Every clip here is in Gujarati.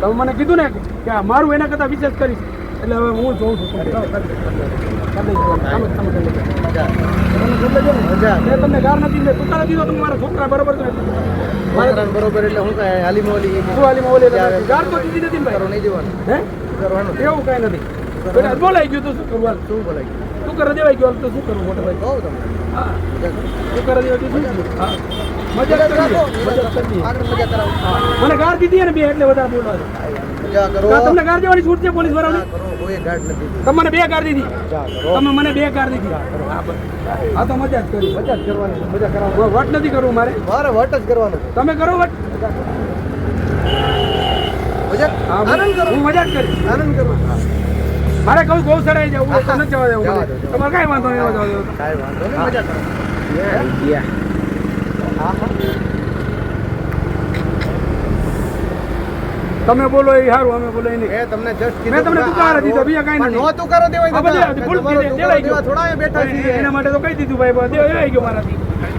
તમે મને કીધું ને કે મારું એના કરતાં વિશેષ કરીશ. એટલે હવે હું જોઉં છું તમે. તમે તમે તમને મેં ગાર નથી તુકારા દીધો તો મારા છોકરા બરોબર છે બરોબર એટલે હું કાંઈ હાલીમાં મોલી શું હાલીમાં ઓલી ગાર તો દીધી નથી ને નહીં દેવાનું. હે? કરવાનું એવું કાંઈ નથી. બોલાઈ ગયું તો શું કરવું હાલ? શું બોલાય તું કરે દેવાઈ ગયો તો શું કરવું મોટા ભાઈ? કહું તમને. હા. તું કરે દેવાઈ ગયું હા. મને ગાર દીધી ને બે એટલે વધારે બોલવા તમને ગાર દેવાની છૂટ છે પોલીસ વાળાને? કરો. કોઈ ગાઢ નથી તમે મને બે ગાર દીધી. તમે મને બે ગાર દીધી. હા તો મજા જ કરી મજા જ કરવાની. મજા કરવાની. વટ નથી કરવું મારે? મારે વટ જ કરવાનું. તમે કરો વટ. આનંદ કરો. હું મજા જ કરીશ. આનંદ કરો. મારે કહું બહુ સડાઈ જવું નથી જવા દેવું. તમારે કાંઈ વાંધો નહીં જવા દેવું કાંઈ વાંધો નહીં મજા કરો. તમે બોલો એ હારું અમે બોલો એ નહીં મેં તમને just મેં તમને કીધું તુકારો દીધો, બીજા કાંઈ પણ નથી. નો તુકારો દેવાય આ બધે. ભૂલ થઈ ગયો. થોડા એ બેઠા છે એના માટે તો કહી દીધું ભાઈ બસ આવી ગયો મારાથી.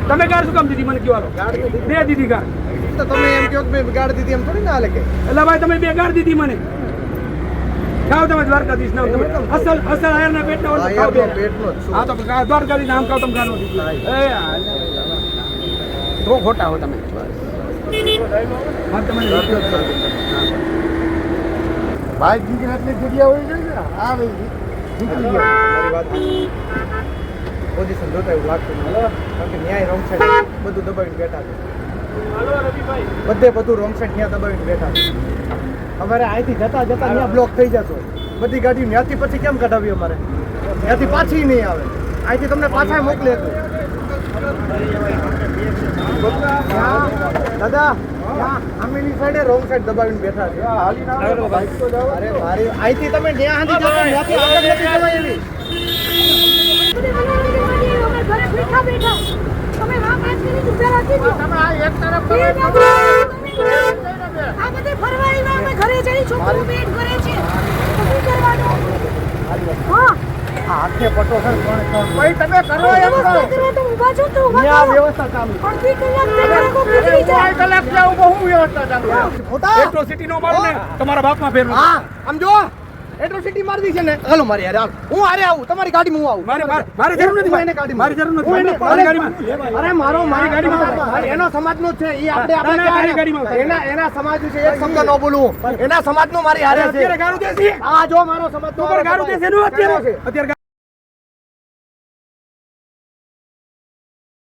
તમે ગાડ શું કામ દીધી? મને કયો? બે દીધી ગાડ તો તમે એમ કહો કે બે ગાડ દીધી એમ થોડી ના હાલે કે. એટલે ભાઈ તમે બે ગાડ દીધી મને. ખાઓ તમે દ્વારકાધીશ નામ તમે. અસલ અસલ આયર ના પેટ ના આ ખાઓ બે. પેટનો હા તો દ્વારકાધીશ નામ ખાઓ તમે ગાનો એ. તો ખોટા હો તમે. જ ગુજરાતની જગ્યા હોય છે ને આ ભાઈ નીકળી ગયા મારી વાત પોઝિશન જોતા એવું લાગતું નથી. કારણ કે ન્યાય રોંગ સાઈડ બધું દબાવીને બેઠા છે. બધે બધું રોંગ સાઈડ ત્યાં દબાવીને બેઠા છે. અમારે અહીંથી જતા જતા ત્યાં બ્લોક થઈ જશો બધી ગાડી ત્યાંથી પછી કેમ કઢાવી અમારે? ત્યાંથી પાછી નહીં આવે. અહીંથી તમને પાછા મોકલે તો દાદા આમેલી સાઈડે રોંગ સાઈડ દબાવીને બેઠા છે. અરે મારી અહીંથી તમે જ્યાં સુધી જશો ત્યાંથી આગળ નથી જવાય એવી બેઠા બેઠા. તમે આ પાંચ મિનિટ ઊભા રાખી દો. તમે આ એક તરફ આ બધે ફરવાડીમાં અમે ઘરે જઈ છોકરો પેટ કરે છે. શું કરવાનું? હા. હાથે પટો સર ત્રણે ભાઈ તમે કરો એમ કરો તો ઊભા છો તો ઊભા ત્યાં વ્યવસ્થા ચાલુ છે. અડધી કલાક બે કલાકો ગુજરી જાય. કલાક જાવ બહુ વ્યવસ્થા ચાલુ ફોટા એટ્રોસિટી નો મારો ને તમારા બાપમાં ફેર હા આમ જો એટ્રોસિટી મારી દી છે ને? હાલો મારી યાર હાલો. હું હારે આવું તમારી ગાડીમાં હું આવું. મારે મારે જરૂર નથી મારી ગાડી મારી જરૂર નથી મારી ગાડીમાં. અરે મારો મારી ગાડીમાં એનો સમાજનો છે એ આપણે આપણે મારી ગાડીમાં. એના એના સમાજ છે એક શબ્દ ન બોલવું. એના સમાજનો મારી હારે અત્યારે ગારું દેસી આ જો મારો સમાજ તો ગારું દેસી નું અત્યારે? અત્યારે